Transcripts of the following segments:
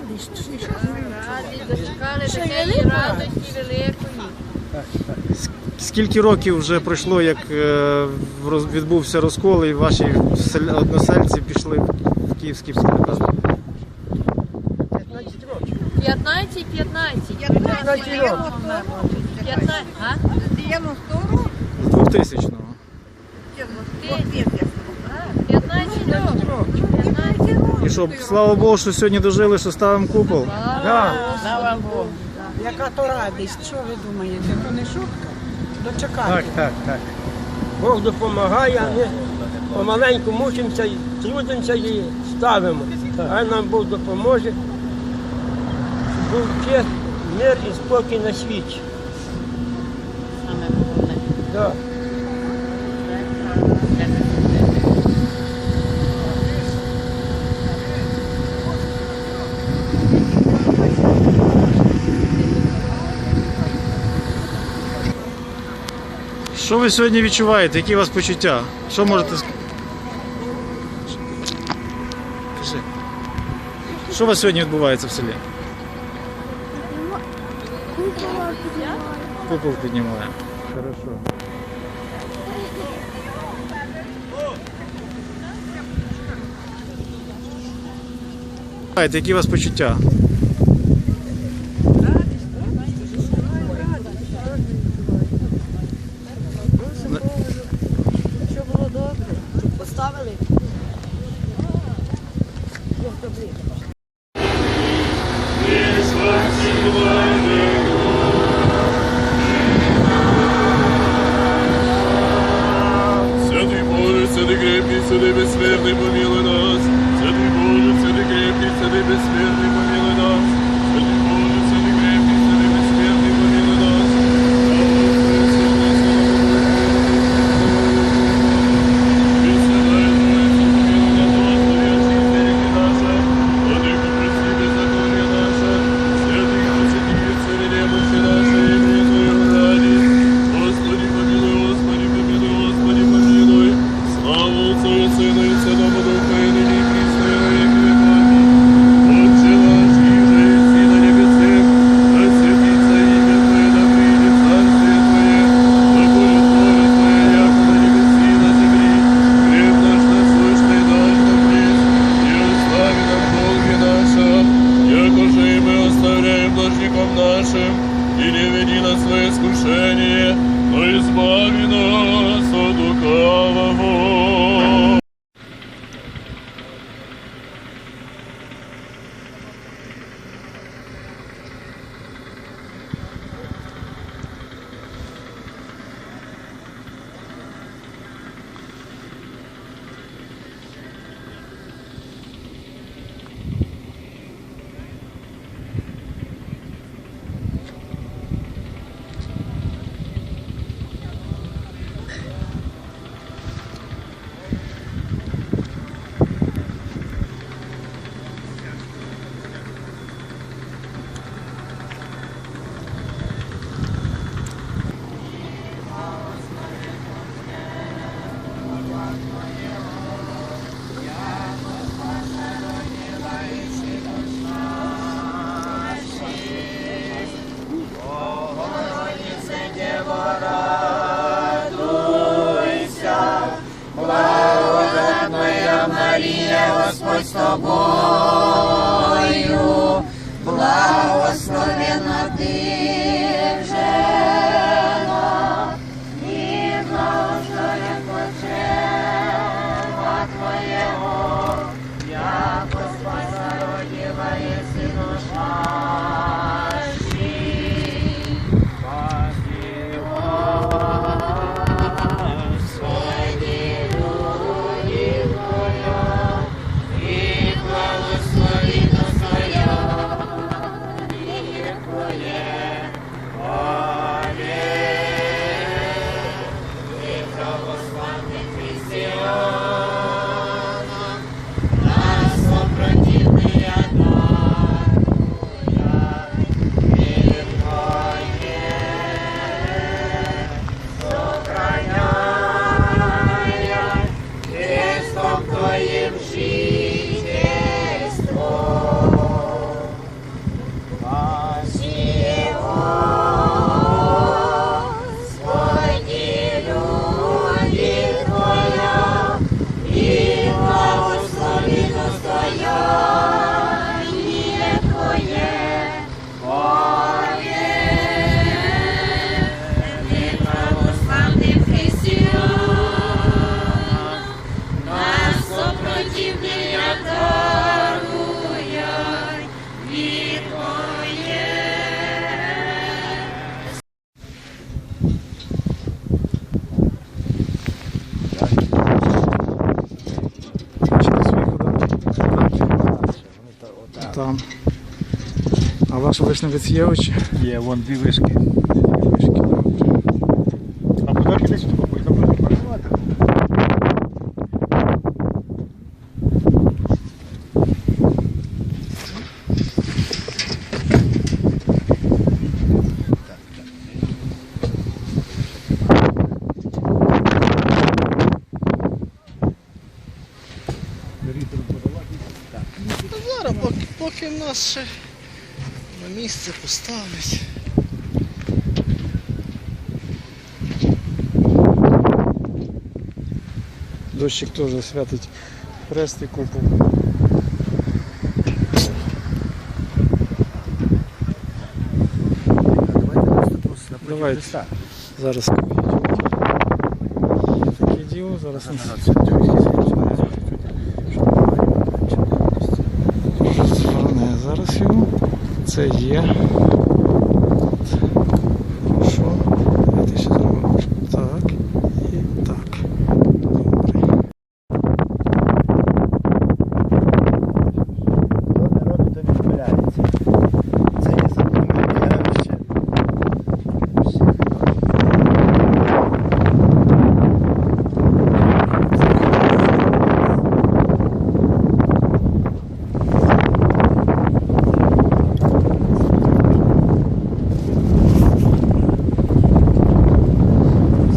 радість. чи що? Раді, дочекали такої радості великої. Скільки років вже пройшло, як е, відбувся розкол, і ваші односельці пішли в київський психопат? 15, 15. 15 років. 15, а? 90 З 2000-го. Ти? А, 15 років. 15 років. І що, слава Богу, що сьогодні дожили, що ставимо купол. Да. Слава Богу. Яка то радість, що ви думаєте, то не шутка? Дочекати. так, так. Бог допомагає, а ми помаленьку мучимося, і трудимося і ставимо. А нам Бог допоможе. щоб Був честь, мир і спокій на світі. Саме Да. Що ви сьогодні відчуваєте? Які у вас почуття? Що можете сказати? Кажи. Що у вас сьогодні відбувається в селі? Купол піднімаємо. Хорошо. Які у вас почуття? Поставили? Святий Боже, святий крепкий, святий безсмертний, помилуй нас. Святий Боже, святий крепкий, святий безсмертний, помилуй нас. Там. А ваш вишневець є очі? Є, вон дві вишки. Вишки, добре. А подарки десь тут купують, там можна паркувати. Ну, зараз, поки, поки в нас ще на місце поставить. Дощик теж святить хрест і купу. Давайте. Зараз діло, зараз Це є. Що? Давайте ще зробимо. Так. І так. Добре. Хто не робить, то не помиляється. Це є законне явище.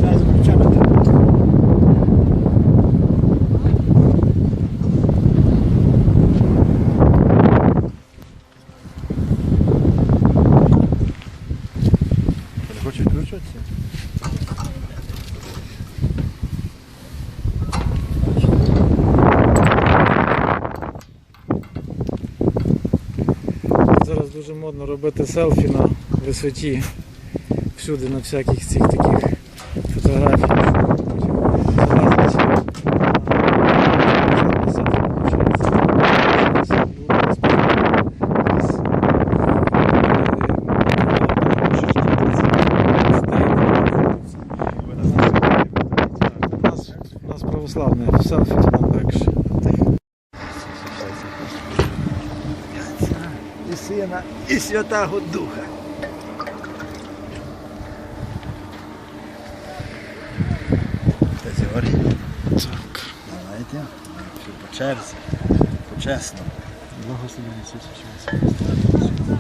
Зараз включати. Не хочуть включатися? Зараз дуже модно робити селфі на висоті. Всюди на всяких цих таких фотографіях. Потім залазить на селфі, виходить. У нас, у нас православне селфі нам легше. І Сина, і Святого Духа. Та Так. давайте. По черзі, по-чесно. Благословення Ісуса Сина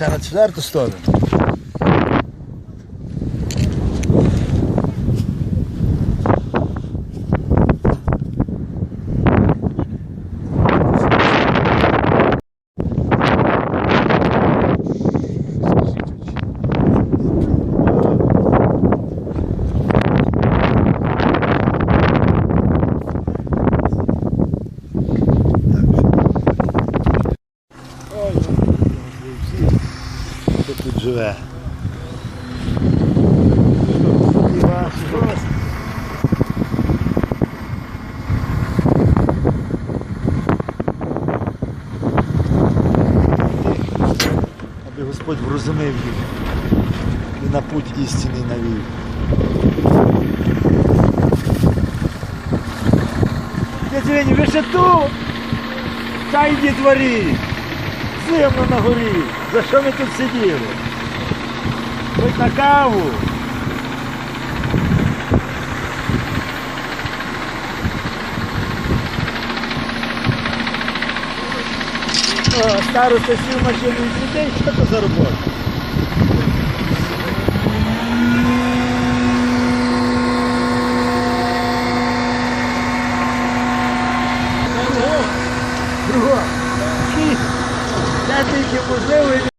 Ну, ще на четверту сторону. Хто тут живе? Аби Господь врозумив їх і на путь істини навів. Дядь Вені, ви ще тут? Та йди дворі! Зимно на горі! За що ми тут сиділи? Хоч на каву! Староста сів машину і дітей, що це за робота? Кругом. Це тільки можливо